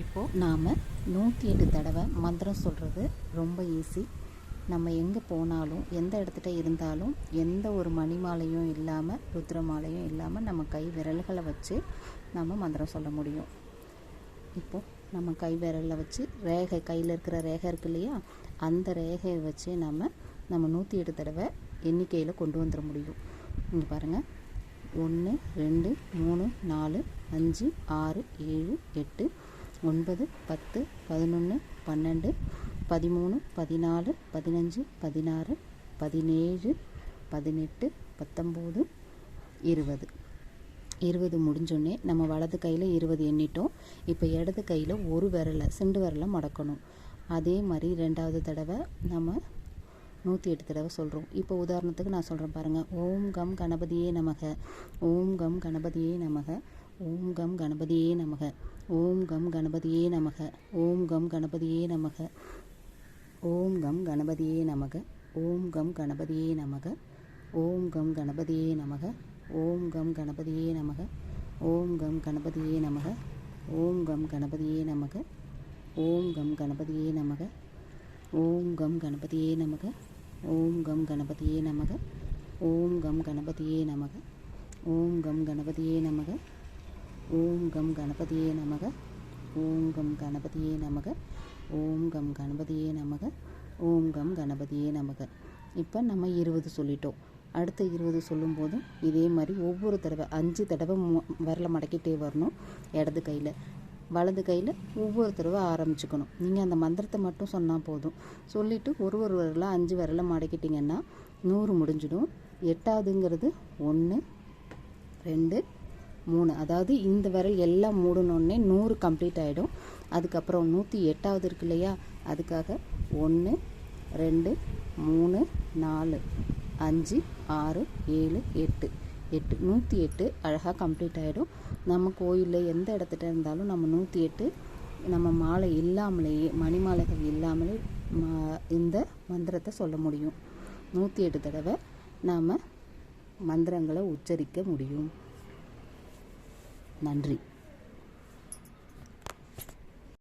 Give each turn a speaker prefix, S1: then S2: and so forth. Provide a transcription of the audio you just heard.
S1: இப்போது நாம் நூற்றி எட்டு தடவை மந்திரம் சொல்கிறது ரொம்ப ஈஸி நம்ம எங்கே போனாலும் எந்த இடத்துட்ட இருந்தாலும் எந்த ஒரு மணி மாலையும் இல்லாமல் ருத்ர மாலையும் இல்லாமல் நம்ம கை விரல்களை வச்சு நம்ம மந்திரம் சொல்ல முடியும். இப்போது நம்ம கை விரலில் வச்சு ரேகை கையில் இருக்கிற ரேகை இருக்கு இல்லையா? அந்த ரேகையை வச்சு நம்ம நம்ம நூற்றி எட்டு தடவை எண்ணிக்கையில் கொண்டு வந்துட முடியும். இங்கே பாருங்கள் ஒன்று ரெண்டு மூணு நாலு அஞ்சு ஆறு ஏழு எட்டு ஒன்பது பத்து பதினொன்று பன்னெண்டு பதிமூணு பதினாலு பதினஞ்சு பதினாறு பதினேழு பதினெட்டு பத்தொம்போது இருபது. இருபது முடிஞ்சோடனே நம்ம வலது கையில் இருபது எண்ணிட்டோம். இப்போ இடது கையில் ஒரு விரலை சிண்டு விரலை மடக்கணும். அதே மாதிரி ரெண்டாவது தடவை நம்ம நூற்றி எட்டு தடவை சொல்கிறோம் இப்போ உதாரணத்துக்கு நான் சொல்கிறேன் பாருங்கள் ஓம் கம் கணபதியே நமக. ஓம் கம் கணபதியே நமக. ஓம் கம் கணபதியே நமக ஓம் கம் கணபதியே நமக ஓம் கம் கணபதியே நமக ஓம் கம் கணபதியே நமக ஓம் கம் கணபதியே நமக ஓம் கம் கணபதியே நமக ஓம் கம் கணபதியே நமக ஓம் கம் கணபதியே நமக ஓம் கம் கணபதியே நமக ஓம் கம் கணபதியே நமக ஓம் கம் கணபதியே நமக ஓம் கம் கணபதியே நமக ஓம் கம் கணபதியே நமக ஓம் கம் கணபதியே நமக ஓம் கம் கணபதியே நமக. ஓம் கம் கணபதியே நமக. ஓம் கம் கணபதியே நமக. ஓம் கம் கணபதியே நமக. இப்போ நம்ம இருபது சொல்லிட்டோம். அடுத்த இருபது சொல்லும்போதும் இதே மாதிரி ஒவ்வொரு தடவை அஞ்சு தடவை மு விரலை மடக்கிட்டே வரணும் இடது கையில். வலது கையில் ஒவ்வொரு தடவை ஆரம்பிச்சுக்கணும். நீங்கள் அந்த மந்திரத்தை மட்டும் சொன்னால் போதும். சொல்லிவிட்டு ஒரு ஒரு விரலாக அஞ்சு விரலை மடக்கிட்டிங்கன்னா நூறு முடிஞ்சிடும். எட்டாவதுங்கிறது ஒன்று ரெண்டு மூணு. அதாவது இந்த விரல் எல்லாம் மூடணுன்னே நூறு கம்ப்ளீட் ஆகிடும் அதுக்கப்புறம் நூற்றி எட்டாவது இருக்கு இல்லையா? அதுக்காக ஒன்று ரெண்டு மூணு நாலு அஞ்சு ஆறு ஏழு எட்டு. எட்டு. நூற்றி எட்டு அழகாக கம்ப்ளீட் ஆகிடும் நம்ம கோயிலில் எந்த இடத்துட்ட இருந்தாலும் நம்ம நூற்றி எட்டு நம்ம மாலை இல்லாமலேயே மணி மாலைகள் இல்லாமலே இந்த மந்திரத்தை சொல்ல முடியும். நூற்றி எட்டு தடவை நாம் மந்திரங்களை உச்சரிக்க முடியும். நன்றி.